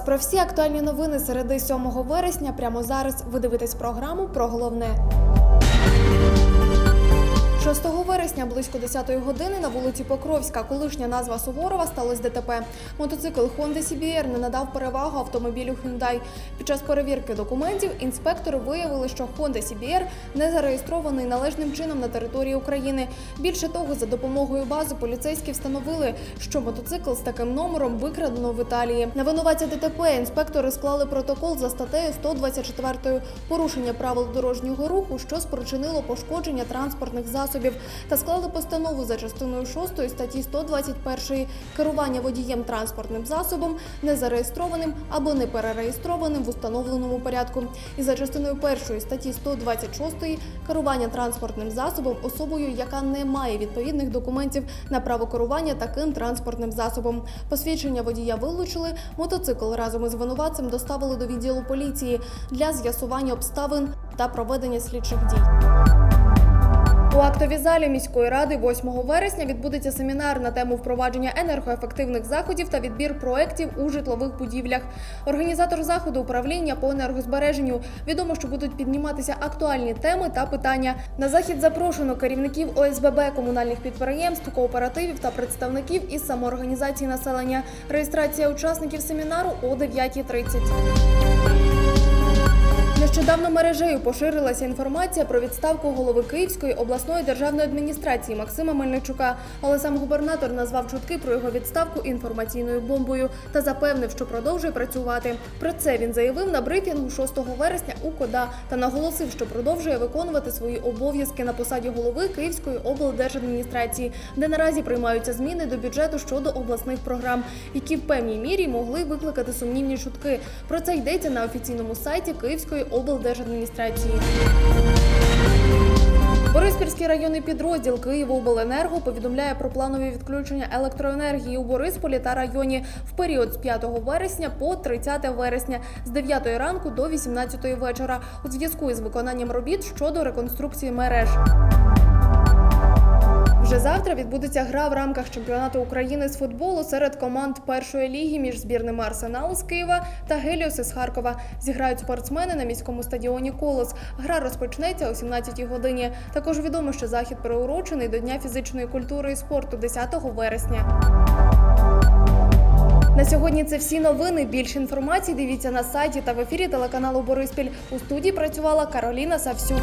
про всі актуальні новини середи 7 вересня. Прямо зараз ви дивитесь програму про головне. 6 вересня близько 10 години на вулиці Покровська, колишня назва Суворова, сталося ДТП. Мотоцикл Honda CBR не надав перевагу автомобілю Hyundai. Під час перевірки документів інспектори виявили, що Honda CBR не зареєстрований належним чином на території України. Більше того, за допомогою бази поліцейські встановили, що мотоцикл з таким номером викрадено в Італії. На винуватця ДТП інспектори склали протокол за статтею 124 порушення правил дорожнього руху, що спричинило пошкодження транспортних засобів, та склали постанову за частиною 6 статті 121 керування водієм транспортним засобом незареєстрованим або не перереєстрованим в установленому порядку. І за частиною 1 статті 126 керування транспортним засобом особою, яка не має відповідних документів на право керування таким транспортним засобом. Посвідчення водія вилучили. Мотоцикл разом із винуватцем доставили до відділу поліції для з'ясування обставин та проведення слідчих дій. У актовій залі міської ради 8 вересня відбудеться семінар на тему впровадження енергоефективних заходів та відбір проєктів у житлових будівлях. Організатор заходу управління по енергозбереженню відомо, що будуть підніматися актуальні теми та питання. На захід запрошено керівників ОСББ, комунальних підприємств, кооперативів та представників із самоорганізації населення. Реєстрація учасників семінару о 9.30. Нещодавно мережею поширилася інформація про відставку голови Київської обласної державної адміністрації Максима Мельничука. Але сам губернатор назвав чутки про його відставку інформаційною бомбою та запевнив, що продовжує працювати. Про це він заявив на брифінгу 6 вересня у КОДА та наголосив, що продовжує виконувати свої обов'язки на посаді голови Київської облдержадміністрації, де наразі приймаються зміни до бюджету щодо обласних програм, які в певній мірі могли викликати сумнівні чутки. Про це йдеться на офіційному сайті Київської облдержадміністрації. Бориспільський районний підрозділ Київобленерго повідомляє про планові відключення електроенергії у Борисполі та районі в період з 5 вересня по 30 вересня з 9 ранку до 18 вечора у зв'язку із виконанням робіт щодо реконструкції мереж. Вже завтра відбудеться гра в рамках чемпіонату України з футболу серед команд першої ліги між збірними Арсенал з Києва та Геліос із Харкова. Зіграють спортсмени на міському стадіоні Колос. Гра розпочнеться о 17-й годині. Також відомо, що захід приурочений до Дня фізичної культури і спорту 10 вересня. На сьогодні це всі новини. Більше інформації дивіться на сайті та в ефірі телеканалу Бориспіль. У студії працювала Кароліна Савсюк.